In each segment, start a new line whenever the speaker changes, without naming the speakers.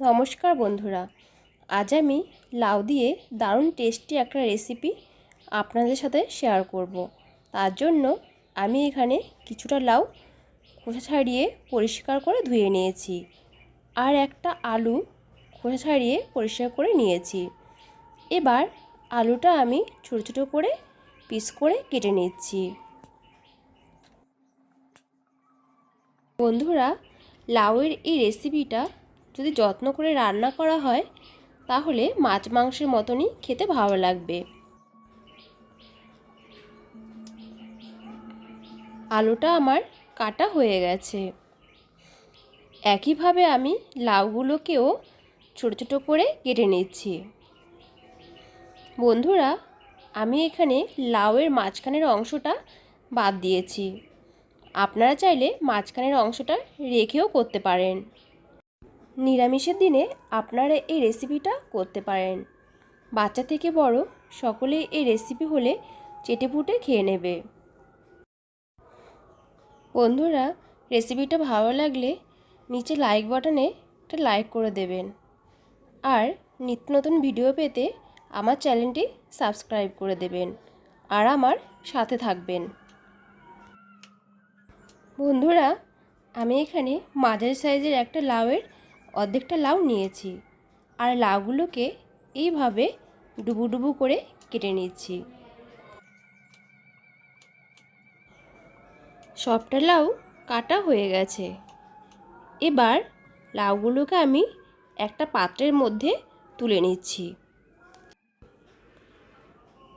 নমস্কার বন্ধুরা। আজ আমি লাউ দিয়ে দারুণ টেস্টি একটা রেসিপি আপনাদের সাথে শেয়ার করব। তার জন্য আমি এখানে কিছুটা লাউ খোসা ছাড়িয়ে পরিষ্কার করে ধুয়ে নিয়েছি আর একটা আলু খোসা ছাড়িয়ে পরিষ্কার করে নিয়েছি। এবার আলুটা আমি ছোটো ছোটো করে পিস করে কেটে নিচ্ছি। বন্ধুরা, লাউয়ের এই রেসিপিটা যদি যত্ন করে রান্না করা হয়, তাহলে মাছ মাংসের মতনই খেতে ভালো লাগবে। আলুটা আমার কাটা হয়ে গেছে। একইভাবে আমি লাউগুলোকেও ছোটো ছোটো করে কেটে নিচ্ছি। বন্ধুরা, আমি এখানে লাউয়ের মাঝখানের অংশটা বাদ দিয়েছি। আপনারা চাইলে মাঝখানের অংশটা রেখেও করতে পারেন। নিরামিষের দিনে আপনারা এই রেসিপিটা করতে পারেন। বাচ্চা থেকে বড় সকলেই এই রেসিপি হলে চেটেপুটে খেয়ে নেবে। বন্ধুরা রেসিপিটা ভালো লাগলে নিচে লাইক বাটনে একটা লাইক করে দেবেন। আর নিত্য নতুন ভিডিও পেতে আমার চ্যানেলটি সাবস্ক্রাইব করে দেবেন। আর আমার সাথে থাকবেন। বন্ধুরা, আমি এখানে মাঝারি সাইজের একটা লাউয়ের অর্ধেকটা লাউ নিয়েছি। আর লাউগুলোকে এইভাবে ডুবু ডুবু করে কেটে নিচ্ছি। সবটা লাউ কাটা হয়ে গেছে। এবার লাউগুলোকে আমি একটা পাত্রের মধ্যে তুলে নিচ্ছি।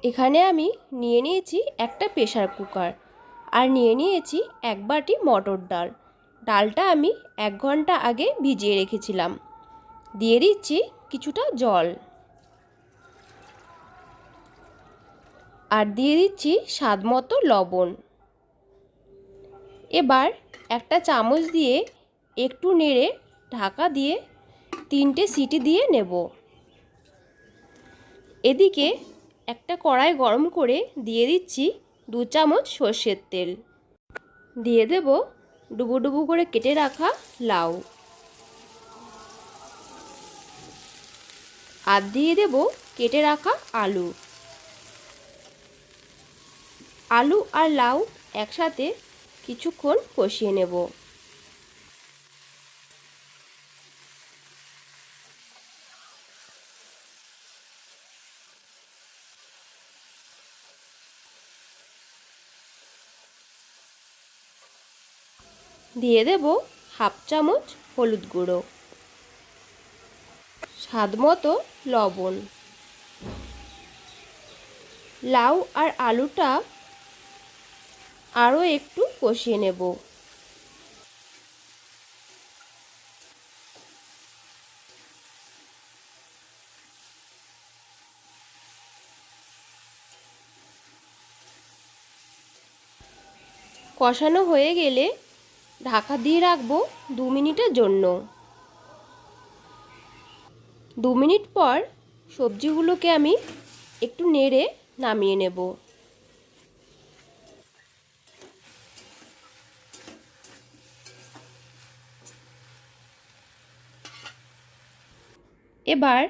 এখানে আমি নিয়ে নিয়েছি একটা প্রেশার কুকার। আর নিয়ে নিয়েছি এক বাটি মটর ডাল। ডালটা আমি এক ঘণ্টা আগে ভিজিয়ে রেখেছিলাম। দিয়ে দিচ্ছি কিছুটা জল। আর দিয়ে দিচ্ছি স্বাদ মতো লবণ। এবার একটা চামচ দিয়ে একটু নেড়ে ঢাকা দিয়ে তিনটে সিটি দিয়ে নেব। এদিকে একটা কড়াই গরম করে দিয়ে দিচ্ছি দু চামচ সর্ষের তেল। দিয়ে দেব ডুবু ডুবু করে কেটে রাখা লাউ। আর দিয়ে দেব কেটে রাখা আলু। আলু আর লাউ একসাথে কিছুক্ষণ কষিয়ে নেব। দিয়ে দেব হাফ চামচ হলুদ গুঁড়ো। স্বাদ মতো লবণ। লাউ আর আলুটা আরও একটু কষিয়ে নেব। কষানো হয়ে গেলে ঢাকা দিয়ে রাখব দু মিনিটের জন্য। দু মিনিট পর সবজিগুলোকে আমি একটু নেড়ে নামিয়ে নেব। এবার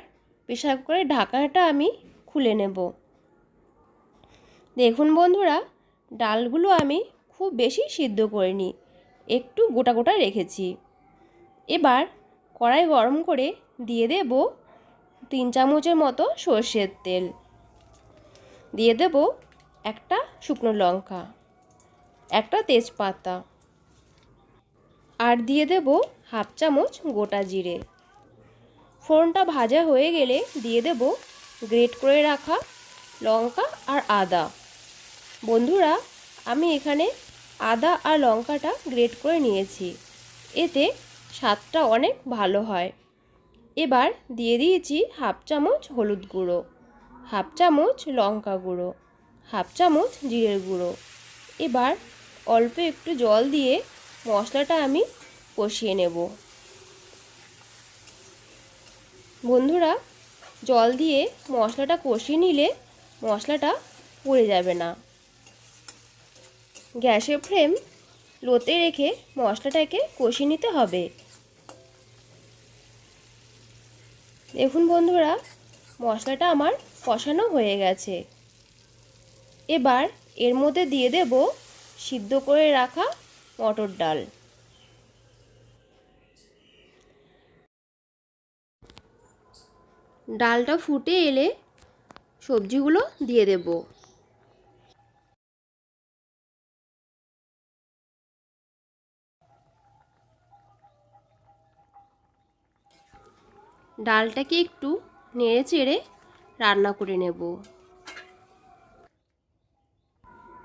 প্রেশার কুকারের ঢাকনাটা আমি খুলে নেব। দেখুন বন্ধুরা, ডালগুলো আমি খুব বেশি সিদ্ধ করিনি। একটু গোটা গোটা রেখেছি। এবার কড়াই গরম করে দিয়ে দেব তিন চামচের মতো সর্ষের তেল। দিয়ে দেব একটা শুকনো লঙ্কা, একটা তেজপাতা আর দিয়ে দেব হাফ চামচ গোটা জিরে। ফোড়নটা ভাজা হয়ে গেলে দিয়ে দেব গ্রেট করে রাখা লঙ্কা আর আদা। বন্ধুরা, আমি এখানে আদা আর লঙ্কাটা গ্রেট করে নিয়েছি। এতে স্বাদটা অনেক ভালো হয়। এবার দিয়ে দিয়েছি হাফ চামচ হলুদ গুঁড়ো, হাফ চামচ লঙ্কা গুঁড়ো, হাফ চামচ জিরের গুঁড়ো। এবার অল্প একটু জল দিয়ে মশলাটা আমি কষিয়ে নেব। বন্ধুরা, জল দিয়ে মশলাটা কষিয়ে নিলে মশলাটা পড়ে যাবে না। গ্যাসের ফ্লেম লোতে রেখে মশলাটাকে কষিয়ে নিতে হবে। দেখুন বন্ধুরা, মশলাটা আমার কষানো হয়ে গেছে। এবার এর মধ্যে দিয়ে দেব সিদ্ধ করে রাখা মটর ডাল। ডালটা ফুটে এলে সবজিগুলো দিয়ে দেব। ডালটাকে একটু নেড়ে চেড়ে রান্না করে নেব।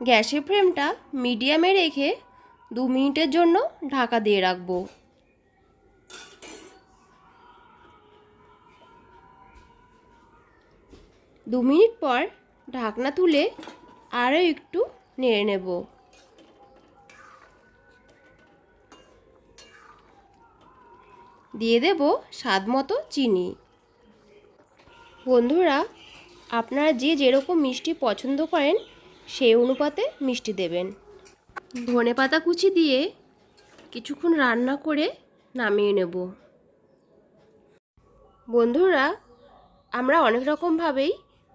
গ্যাসের ফ্লেমটা মিডিয়ামে রেখে দু মিনিটের জন্য ঢাকা দিয়ে রাখব। দু মিনিট পর ঢাকনা তুলে আরও একটু নেড়ে নেব। দিয়ে দেব স্বাদ মতো চিনি। বন্ধুরা, আপনারা যে যেরকম মিষ্টি পছন্দ করেন, সেই অনুপাতে মিষ্টি দেবেন। ধনে পাতা কুচি দিয়ে কিছুক্ষণ রান্না করে নামিয়ে নেব। বন্ধুরা, আমরা অনেক রকমভাবেই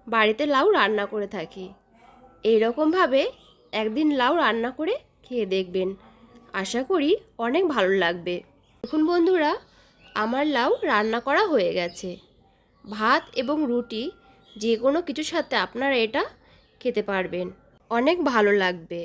বাড়িতে লাউ রান্না করে থাকি। এই রকমভাবে একদিন লাউ রান্না করে খেয়ে দেখবেন। আশা করি অনেক ভালো লাগবে। দেখুন বন্ধুরা আমার লাউ রান্না করা হয়ে গেছে। ভাত এবং রুটি যে কোনো কিছুর সাথে আপনারা এটা খেতে পারবেন। অনেক ভালো লাগবে।